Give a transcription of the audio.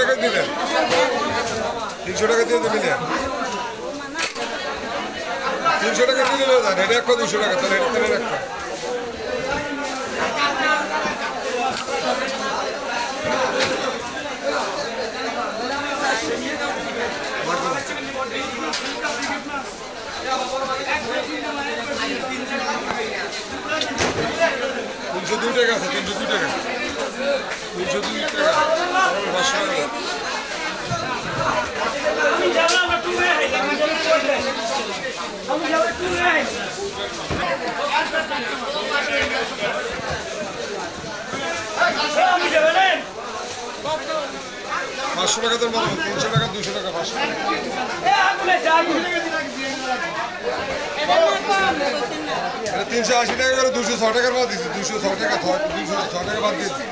টাকা দিলেন তিনশো টাকা দিয়ে দিলেন তিনশো টাকা দিয়ে দিলে দেন এটা একটা দুশো টাকা তাহলে এটা একটা তিনশো দুই টাকা আছে, তিনশো দুই টাকা। তিনশো দুই টাকা। পাঁচশো টাকা। পাঁচশো টাকা তোর মতো তিনশো টাকা দুশো টাকা, পাঁচশো টাকা। তিনশো আশি টাকা করে দুশো ছ টাকার বাদ দিচ্ছি দুশো ছ টাকা দুশো ছ টাকা বাদ দিচ্ছি